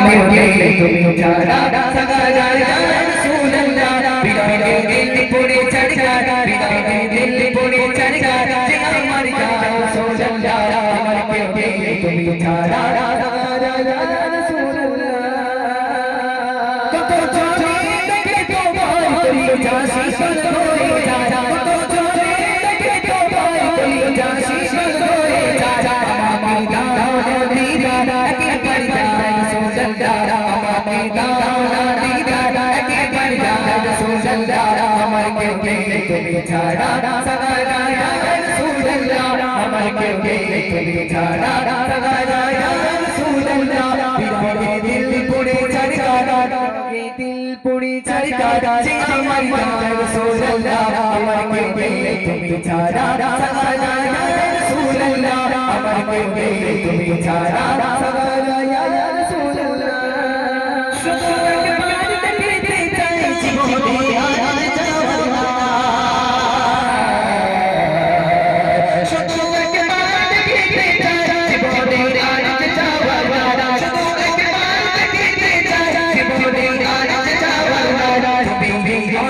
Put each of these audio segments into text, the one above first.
নেই তুমি ছাড়া সাগা যায় রাসূলুল্লাহ বিরহে দিল পড়ে চড়কা বিরহে দিল পড়ে চড়কা যে আমার জান রাসূলুল্লাহ আমার কেউ তুমি ছাড়া সাগা কেউ নেই তুমি ছাড়া সদা রায়া রাসূলুল্লাহ আমার কেউ নেই তুমি ছাড়া সদা রায়া রাসূলুল্লাহ বিপদে দিল পুড়ে ছাড়ি কাটা এ দিল পুড়ে ছাড়ি কাটা, যে আমার জান রাসূলুল্লাহ আমার কেউ নেই তুমি ছাড়া সদা রায়া রাসূলুল্লাহ আমার কেউ নেই তুমি ছাড়া সদা রায়া রাসূলুল্লাহ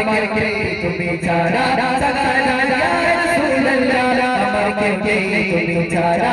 আমার নেই তুমি ছাড়া সাগা যায় রাসূলুল্লাহ আমার নেই তুমি ছাড়া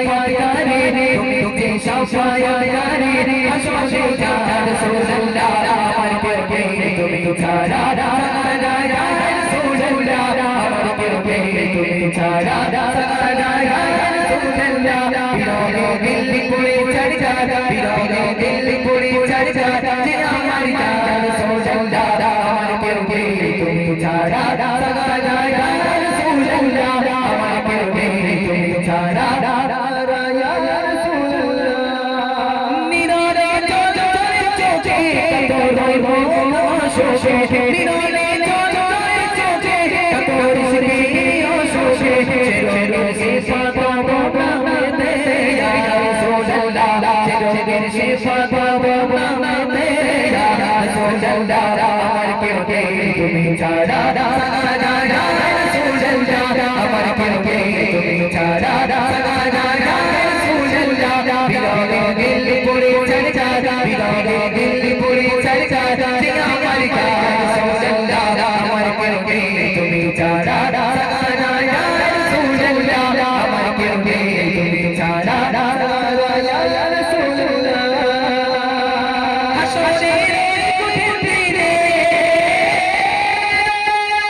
সাফায়া রে তুমি তুমি সাফায়া রে রাসূলুল্লাহ আমার কেউ তুমি ছাড়া রাসূলুল্লাহ আমার কেউ তুমি ছাড়া রাসূলুল্লাহ বিরহে দিল পড়ে চড়কা বিরহে দিল পড়ে চড়কা যে আমার জান রাসূলুল্লাহ আমার কেউ তুমি ছাড়া শোষে নিরারে চলে চোখে কত রইব শোষে চেরো সে পাতা বাবনাতে রাসূলুল্লাহ চেরো সে পাতা বাবনাতে রাসূলুল্লাহ আমার কেউ নেই তুমি ছাড়া রাসূলুল্লাহ আমার কেউ নেই তুমি ছাড়া